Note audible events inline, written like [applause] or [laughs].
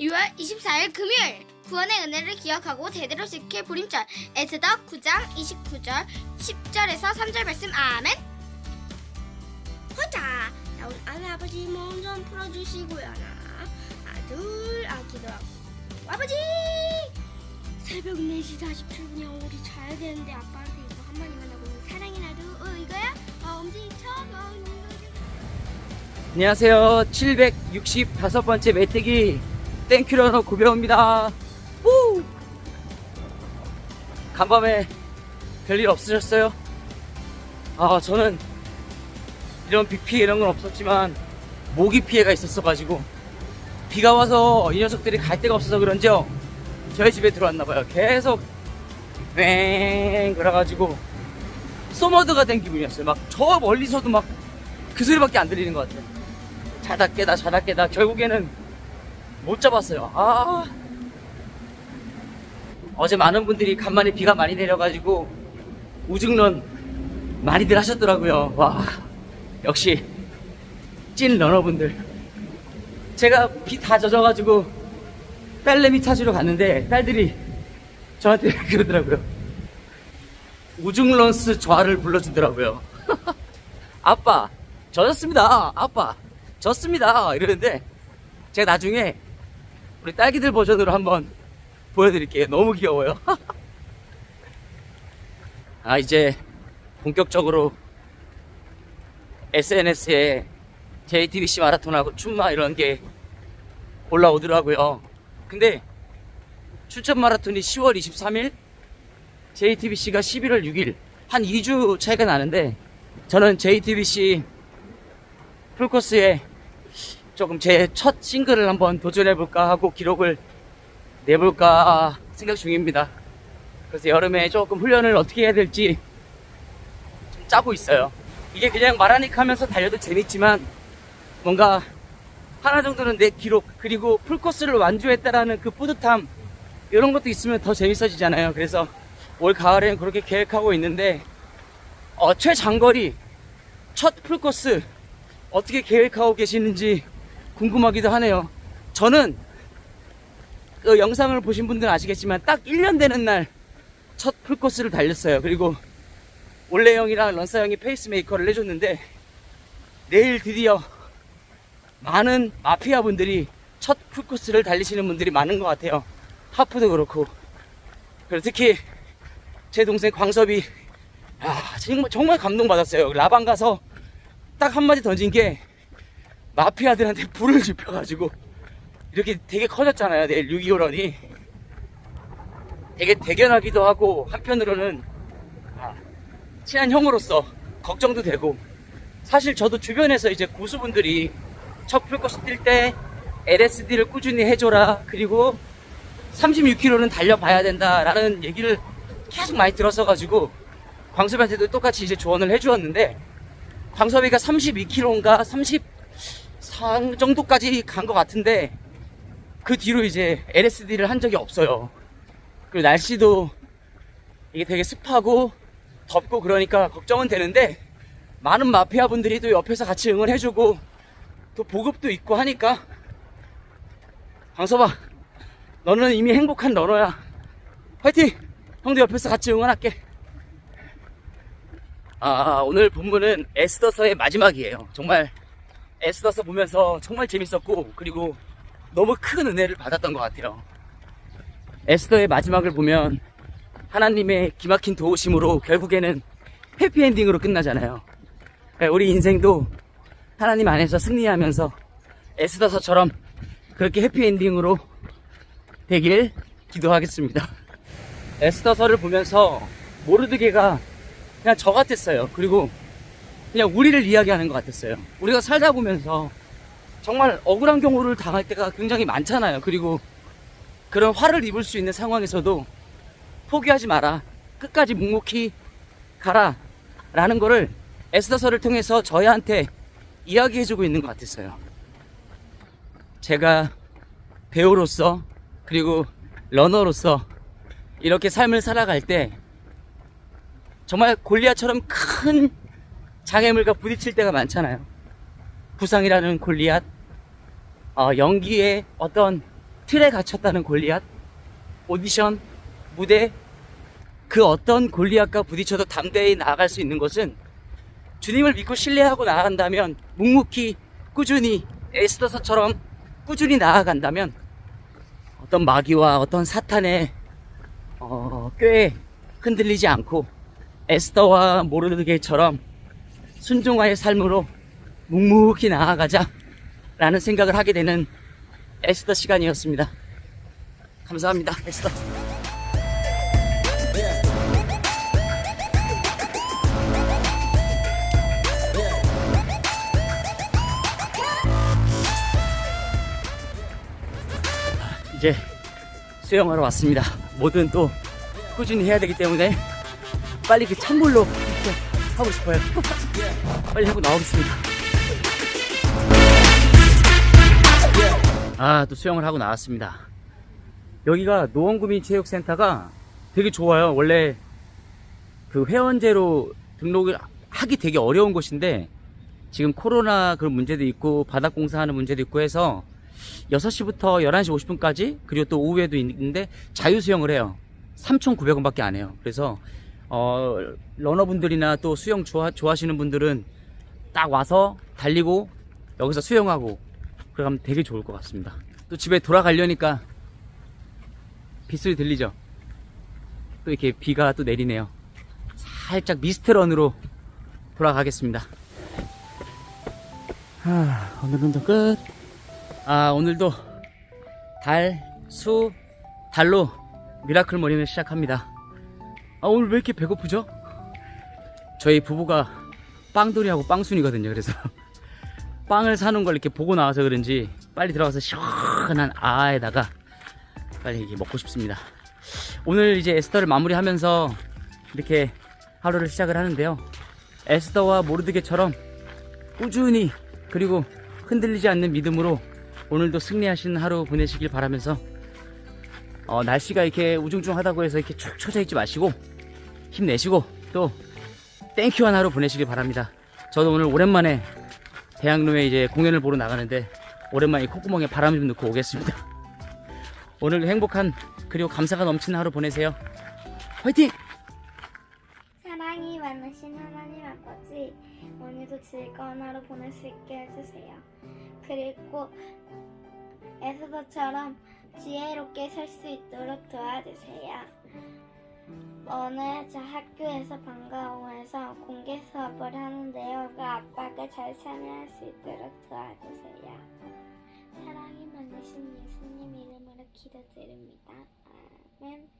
6월 24일 금요일. 구원의 은혜를 기억하고 제대로 지킬 보림절 에스더 9장 29절 10절에서 3절 말씀. 아멘. 보자. 자 우리 아내 아버지 몸 좀 풀어주시고요 하나. 둘아 기도하고. 아버지! 새벽 4시 47분이야. 우리 자야 되는데 아빠한테 이거 한마디만 하고 사랑의 나도 어 이거야? 어 엄지척 어 안녕하세요. 765번째 메뚜기 땡큐러너. 우! 간밤에 별일 없으셨어요? 아, 저는 이런 비 피해 이런 건 없었지만 모기 피해가 있었어가지고 비가 와서 이 녀석들이 갈 데가 없어서 그런지요. 저희 집에 들어왔나봐요. 계속 뺑 그래가지고 소머드가 된 기분이었어요. 막 저 멀리서도 막 그 소리밖에 안 들리는 것 같아요. 자다 깨다 자다 깨다 결국에는 못 잡았어요. 아 어제 많은 분들이 간만에 비가 많이 내려가지고 우중런 많이들 하셨더라고요. 와 역시 찐 러너분들. 제가 비 다 젖어가지고 딸내미 찾으러 갔는데 딸들이 저한테 [laughs] 그러더라고요. 우중런스 좌를 불러주더라고요. [laughs] 아빠 젖었습니다. 아빠 졌습니다. 이러는데 제가 나중에 우리 딸기들 버전으로 한번 보여드릴게요. 너무 귀여워요. [laughs] 아 이제 본격적으로 SNS에 JTBC 마라톤하고 춘마 이런 게 올라오더라고요. 근데 추천 마라톤이 10월 23일, JTBC가 11월 6일 한 2주 차이가 나는데 저는 JTBC 풀코스에 조금 제 첫 싱글을 한번 도전해볼까 하고 기록을 내볼까 생각 중입니다. 그래서 여름에 조금 훈련을 어떻게 해야 될지 좀 짜고 있어요. 이게 그냥 마라닉 하면서 달려도 재밌지만 뭔가 하나 정도는 내 기록 그리고 풀코스를 완주했다라는 그 뿌듯함 이런 것도 있으면 더 재밌어지잖아요. 그래서 올 가을에는 그렇게 계획하고 있는데 어, 최장거리 첫 풀코스 어떻게 계획하고 계시는지 궁금하기도 하네요. 저는 그 영상을 보신 분들은 아시겠지만 딱 1년 되는 날 첫 풀코스를 달렸어요. 그리고 올레 형이랑 런사 형이 페이스메이커를 해줬는데 내일 드디어 많은 마피아 분들이 첫 풀코스를 달리시는 분들이 많은 것 같아요. 하프도 그렇고. 그리고 특히 제 동생 광섭이 아, 정말, 정말 감동받았어요. 라방 가서 딱 한마디 던진 게 마피아들한테 불을 지펴가지고 이렇게 되게 커졌잖아요. 내일 6.25런이. 되게 대견하기도 하고 한편으로는 아, 친한 형으로서 걱정도 되고 사실 저도 주변에서 이제 고수분들이 첫 풀코스 뛸 때 LSD를 꾸준히 해줘라 그리고 36km는 달려봐야 된다라는 얘기를 계속 많이 들었어가지고 광섭이한테도 똑같이 이제 조언을 해주었는데 광섭이가 32km인가 34 정도까지 간 것 같은데 그 뒤로 이제 LSD를 한 적이 없어요. 그리고 날씨도 이게 되게 습하고 덥고 그러니까 걱정은 되는데 많은 마피아 분들이 또 옆에서 같이 응원해주고 또 보급도 있고 하니까 광섭아 너는 이미 행복한 러너야 화이팅! 형도 옆에서 같이 응원할게 아, 오늘 본문은 에스더서의 마지막이에요. 정말 에스더서 보면서 정말 재밌었고, 그리고 너무 큰 은혜를 받았던 것 같아요. 에스더의 마지막을 보면 하나님의 기막힌 도우심으로 결국에는 해피엔딩으로 끝나잖아요. 우리 인생도 하나님 안에서 승리하면서 에스더서처럼 그렇게 해피엔딩으로 되길 기도하겠습니다. 에스더서를 보면서 모르드게가 그냥 저 같았어요. 그리고 그냥 우리를 이야기하는 것 같았어요. 우리가 살다 보면서 정말 억울한 경우를 당할 때가 굉장히 많잖아요. 그리고 그런 화를 입을 수 있는 상황에서도 포기하지 마라. 끝까지 묵묵히 가라. 라는 거를 에스더서를 통해서 저희한테 이야기해주고 있는 것 같았어요. 제가 배우로서 그리고 러너로서 이렇게 삶을 살아갈 때 정말 골리앗처럼 큰 장애물과 부딪힐 때가 많잖아요. 부상이라는 골리앗, 어, 연기의 어떤 틀에 갇혔다는 골리앗, 오디션, 무대, 그 어떤 골리앗과 부딪혀도 담대히 나아갈 수 있는 것은 주님을 믿고 신뢰하고 나아간다면 묵묵히 꾸준히 에스더서처럼 꾸준히 나아간다면 어떤 마귀와 어떤 사탄의 어, 꾀에 흔들리지 않고 에스더와 모르드게처럼 순종화의 삶으로 묵묵히 나아가자 라는 생각을 하게 되는 에스더 시간이었습니다. 감사합니다, 에스더. 이제 수영하러 왔습니다. 뭐든 또 꾸준히 해야 되기 때문에 빨리 그 찬물로 하고 싶어요. [laughs] 빨리 하고 나오겠습니다. 아, 또 수영을 하고 나왔습니다. 여기가 노원구민체육센터가 되게 좋아요. 원래 그 회원제로 등록을 하기 되게 어려운 곳인데 지금 코로나 그런 문제도 있고 바닥 공사하는 문제도 있고 해서 6시부터 11시 50분까지 그리고 또 오후에도 있는데 자유 수영을 해요. 3,900원밖에 안 해요. 그래서 어, 러너분들이나 또 수영 좋아, 좋아하시는 분들은 딱 와서 달리고 여기서 수영하고 그러면 되게 좋을 것 같습니다. 또 집에 돌아가려니까 빗소리 들리죠? 또 이렇게 비가 또 내리네요. 살짝 미스트런으로 돌아가겠습니다. 하, 오늘은 또 끝. 아, 오늘도 달, 수, 달로 미라클 모닝을 시작합니다. 아, 오늘 왜 이렇게 배고프죠? 저희 부부가 빵돌이하고 빵순이거든요. 그래서 [laughs] 빵을 사는 걸 이렇게 보고 나와서 그런지 빨리 들어가서 시원한 아에다가 빨리 이게 먹고 싶습니다. 오늘 이제 에스더를 마무리하면서 이렇게 하루를 시작을 하는데요. 에스더와 모르드게처럼 꾸준히 그리고 흔들리지 않는 믿음으로 오늘도 승리하신 하루 보내시길 바라면서 어, 날씨가 이렇게 우중충하다고 해서 이렇게 축 처져 있지 마시고 힘내시고 또 땡큐한 하루 보내시길 바랍니다. 저도 오늘 오랜만에 대학로에 이제 공연을 보러 나가는데 오랜만에 콧구멍에 바람 좀 넣고 오겠습니다. [laughs] 오늘도 행복한 그리고 감사가 넘치는 하루 보내세요. 화이팅! 사랑이 많으신 하나님 아버지, 오늘도 즐거운 하루 보낼 수 있게 해주세요. 그리고 에스더처럼 지혜롭게 살 수 있도록 도와주세요. 오늘 저 학교에서 방과후에서 공개 수업을 하는데요. 그 아빠가 잘 참여할 수 있도록 도와주세요. 사랑이 많으신 예수님 이름으로 기도드립니다. 아멘.